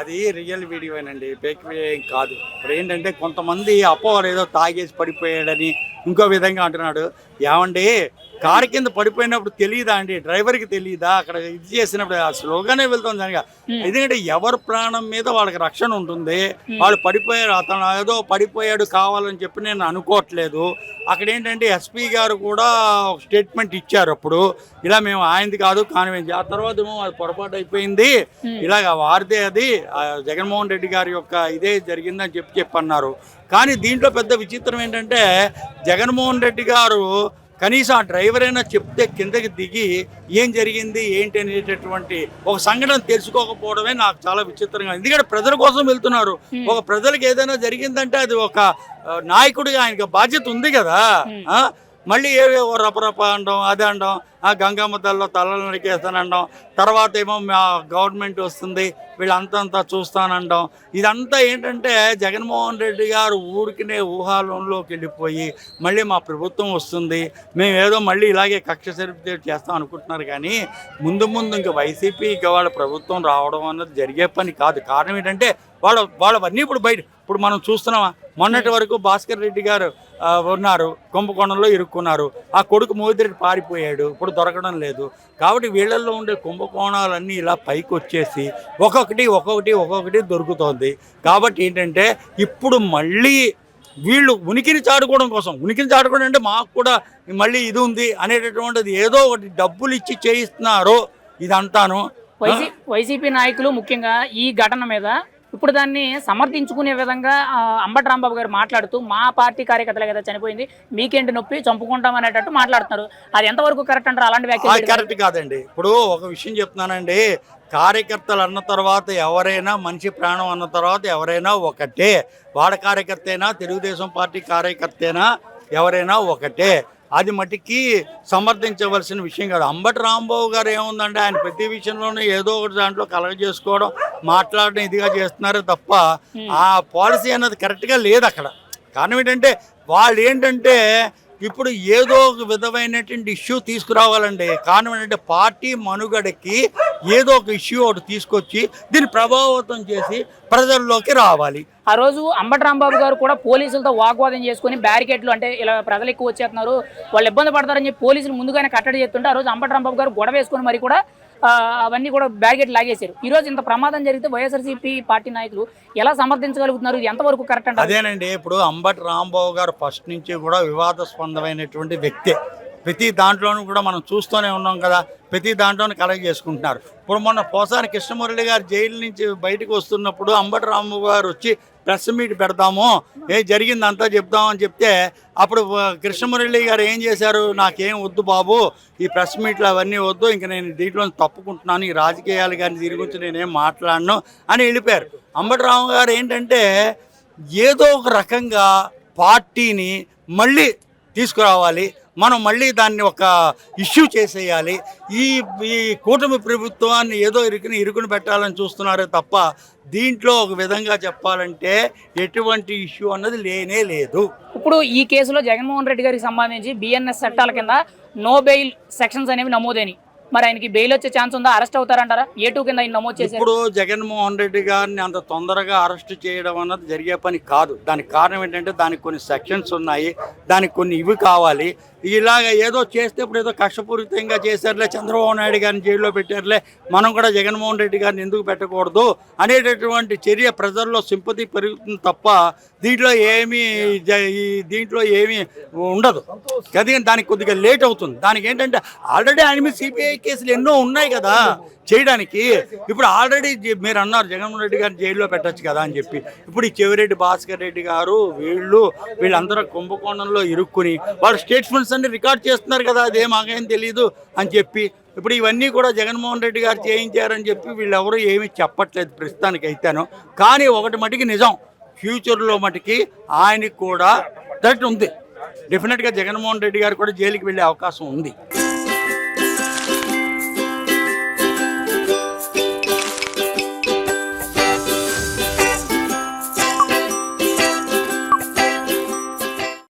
అది real వీడియోనండి fake video ఏం కాదు. ఇప్పుడు ఏంటంటే కొంతమంది అప్పవారు ఏదో తాగేసి పడిపోయాడని ఇంకో విధంగా అంటున్నాడు. ఏమండి? కారు కింద పడిపోయినప్పుడు తెలియదా అండి? డ్రైవర్కి తెలియదా అక్కడ ఇది చేసినప్పుడు ఆ స్లోగానే వెళ్తుంది దానిగా ఎందుకంటే ఎవరి ప్రాణం మీద వాళ్ళకి రక్షణ ఉంటుంది. వాళ్ళు పడిపోయారు అతను ఏదో పడిపోయాడు కావాలని చెప్పి నేను అనుకోవట్లేదు. అక్కడ ఏంటంటే ఎస్పీ గారు కూడా ఒక స్టేట్మెంట్ ఇచ్చారు అప్పుడు. ఇలా మేము ఆయనది కాదు కానివ్వండి ఆ తర్వాత ఏమో అది పొరపాటు అయిపోయింది. ఇలాగ వారిదే అది. జగన్మోహన్ రెడ్డి గారి యొక్క ఇదే జరిగిందని చెప్పి చెప్పన్నారు. కానీ దీంట్లో పెద్ద విచిత్రం ఏంటంటే జగన్మోహన్ రెడ్డి గారు కనీసం ఆ డ్రైవర్ అయినా చెప్తే కిందకి దిగి ఏం జరిగింది ఏంటి అనేటటువంటి ఒక సంఘటన తెలుసుకోకపోవడమే నాకు చాలా విచిత్రంగా. ఎందుకంటే ప్రజల కోసం వెళ్తున్నారు ఒక ప్రజలకు ఏదైనా జరిగిందంటే అది ఒక నాయకుడిగా ఆయనకి బాధ్యత ఉంది కదా? మళ్ళీ ఏవేవో రపరప అనడం అదే అనడం ఆ గంగమ్మ తల్లిలో తలలు నరికేస్తానండం తర్వాత ఏమో మా గవర్నమెంట్ వస్తుంది వీళ్ళంతంతా చూస్తానండం ఇదంతా ఏంటంటే జగన్మోహన్ రెడ్డి గారు ఊరికినే ఊహాలోకి వెళ్ళిపోయి మళ్ళీ మా ప్రభుత్వం వస్తుంది. మేము ఏదో మళ్ళీ ఇలాగే కక్ష సరిపితే చేస్తాం అనుకుంటున్నారు కానీ ముందు ముందు ఇంకా వైసీపీ ఇంకా వాళ్ళ ప్రభుత్వం రావడం అన్నది జరిగే పని కాదు. కారణం ఏంటంటే వాళ్ళ వాళ్ళవన్నీ ఇప్పుడు బయట ఇప్పుడు మనం చూస్తున్నామా? మొన్నటి వరకు భాస్కర్ రెడ్డి గారు ఉన్నారు కుంభకోణంలో ఇరుక్కున్నారు. ఆ కొడుకు మోదిరెడ్డి పారిపోయాడు ఇప్పుడు దొరకడం లేదు. కాబట్టి వీళ్ళల్లో ఉండే కుంభకోణాలన్నీ ఇలా పైకి వచ్చేసి ఒక్కొక్కటి ఒక్కొక్కటి ఒక్కొక్కటి దొరుకుతోంది. కాబట్టి ఏంటంటే ఇప్పుడు మళ్ళీ వీళ్ళు ఉనికిని చాటుకోవడం కోసం ఉనికిని చాటుకోవడం అంటే మాకు కూడా మళ్ళీ ఇది ఉంది అనేటటువంటిది ఏదో ఒకటి డబ్బులు ఇచ్చి చేయిస్తున్నారు ఇదంతాను. వైసీపీ నాయకులు ముఖ్యంగా ఈ ఘటన మీద ఇప్పుడు దాన్ని సమర్థించుకునే విధంగా అంబటి రాంబాబు గారు మాట్లాడుతూ మా పార్టీ కార్యకర్తలే కదా చనిపోయింది మీకేంటి నొప్పి చంపుకుంటాం అనేటట్టు మాట్లాడుతున్నారు. అది ఎంతవరకు కరెక్ట్ అంటారు? అలాంటి వ్యాఖ్యలు కరెక్ట్ కాదండి. ఇప్పుడు ఒక విషయం చెప్తున్నానండి. కార్యకర్తలు అన్న తర్వాత ఎవరైనా మనిషి ప్రాణం అన్న తర్వాత ఎవరైనా ఒకటే. వాడ కార్యకర్త అయినా తెలుగుదేశం పార్టీ కార్యకర్త అయినా ఎవరైనా ఒకటే. అది మటుకి సమర్థించవలసిన విషయం కాదు. అంబటి రాంబాబు గారు ఏముందంటే ఆయన ప్రతి విషయంలోనూ ఏదో ఒకటి దాంట్లో కలగ చేసుకోవడం మాట్లాడడం ఇదిగా చేస్తున్నారు తప్ప ఆ పాలసీ అన్నది కరెక్ట్గా లేదు అక్కడ. కారణం ఏంటంటే వాళ్ళు ఏంటంటే ఇప్పుడు ఏదో ఒక విధమైనటువంటి ఇష్యూ తీసుకురావాలండి. కారణం ఏంటంటే పార్టీ మనుగడకి ఏదో ఒక ఇష్యూ ఒకటి తీసుకొచ్చి దీన్ని ప్రభావితం చేసి ప్రజల్లోకి రావాలి. ఆ రోజు అంబటి రాంబాబు గారు కూడా పోలీసులతో వాగ్వాదం చేసుకుని బ్యారికేడ్లు అంటే ఇలా ప్రజలు ఎక్కువ వచ్చేస్తున్నారు వాళ్ళు ఇబ్బంది పడతారని చెప్పి పోలీసులు ముందుగానే కట్టడి చేస్తుంటే ఆ రోజు అంబటి రాంబాబు గారు గొడవ వేసుకుని మరి కూడా అవన్నీ కూడా బ్యారికేడ్ లాగేశారు? ఈ రోజు ఇంత ప్రమాదం జరిగితే వైఎస్ఆర్సీపీ పార్టీ నాయకులు ఎలా సమర్థించగలుగుతున్నారు? ఇది ఎంతవరకు కరెక్ట్ అంటే అదేనండి ఇప్పుడు అంబటి రాంబాబు గారు ఫస్ట్ నుంచి కూడా వివాదాస్పందమైనటువంటి వ్యక్తే. ప్రతి దాంట్లోనూ కూడా మనం చూస్తూనే ఉన్నాం కదా ప్రతి దాంట్లోనూ కలెక్ట్ చేసుకుంటున్నారు. ఇప్పుడు మొన్న పోసాని కృష్ణమురళి గారు జైలు నుంచి బయటకు వస్తున్నప్పుడు అంబటి గారు వచ్చి ప్రెస్ మీట్ పెడతాము ఏ జరిగిందంతా చెప్తామని చెప్తే అప్పుడు కృష్ణమురళి గారు ఏం చేశారు? నాకేం వద్దు బాబు ఈ ప్రెస్ మీట్లు అవన్నీ వద్దు ఇంక నేను దీంట్లో తప్పుకుంటున్నాను ఈ రాజకీయాలు కానీ దీని గురించి నేనేం మాట్లాడను అని వెళ్ళిపోయారు. అంబటరాము గారు ఏంటంటే ఏదో ఒక రకంగా పార్టీని మళ్ళీ తీసుకురావాలి మనం మళ్ళీ దాన్ని ఒక ఇష్యూ చేసేయాలి. ఈ ఈ కూటమి ప్రభుత్వాన్ని ఏదో ఇరుకుని ఇరుకుని పెట్టాలని చూస్తున్నారే తప్ప దీంట్లో ఒక విధంగా చెప్పాలంటే ఎటువంటి ఇష్యూ అన్నది లేనే లేదు. ఇప్పుడు ఈ కేసులో జగన్మోహన్ రెడ్డి గారికి సంబంధించి బిఎన్ఎస్ చట్టాల కింద నో బెయిల్ సెక్షన్స్ అనేవి నమోదైనవి మరి ఆయనకి బెయిల్ వచ్చే ఛాన్స్ ఉందా? అరెస్ట్ అవుతారంటారా? ఏ టూ కింద నమోదు చేశారు. ఇప్పుడు జగన్మోహన్ రెడ్డి గారిని అంత తొందరగా అరెస్ట్ చేయడం అన్నది జరిగే పని కాదు. దానికి కారణం ఏంటంటే దానికి కొన్ని సెక్షన్స్ ఉన్నాయి. దానికి కొన్ని ఇవి కావాలి. ఇలాగ ఏదో చేస్తే ఇప్పుడు ఏదో కష్టపూరితంగా చేశారులే చంద్రబాబు నాయుడు గారిని జైల్లో పెట్టారులే మనం కూడా జగన్మోహన్ రెడ్డి గారిని ఎందుకు పెట్టకూడదు అనేటటువంటి చర్య ప్రజల్లో సింపతి పెరుగుతుంది తప్ప దీంట్లో ఏమీ జ- దీంట్లో ఏమీ ఉండదు. కానీ దానికి కొద్దిగా లేట్ అవుతుంది. దానికి ఏంటంటే ఆల్రెడీ ఆయన మీద సిబిఐ కేసులు ఎన్నో ఉన్నాయి కదా చేయడానికి. ఇప్పుడు ఆల్రెడీ మీరు అన్నారు జగన్మోహన్ రెడ్డి గారిని జైల్లో పెట్టచ్చు కదా అని చెప్పి. ఇప్పుడు ఈ చెవిరెడ్డి భాస్కర్ రెడ్డి గారు వీళ్ళు వీళ్ళందరూ కుంభకోణంలో ఇరుక్కుని వాళ్ళు స్టేట్మెంట్స్ అన్ని రికార్డ్ చేస్తున్నారు కదా అదేం మాకేం తెలియదు అని చెప్పి. ఇప్పుడు ఇవన్నీ కూడా జగన్మోహన్ రెడ్డి గారు చేయించారని చెప్పి వీళ్ళెవరూ ఏమీ చెప్పట్లేదు ప్రస్తుతానికి అయితేను కానీ ఒకటి మటుకి నిజం ఫ్యూచర్లో మటుకి ఆయనకి కూడా దట్ ఉంది. డెఫినెట్గా జగన్మోహన్ రెడ్డి గారు కూడా జైలుకి వెళ్ళే అవకాశం ఉంది.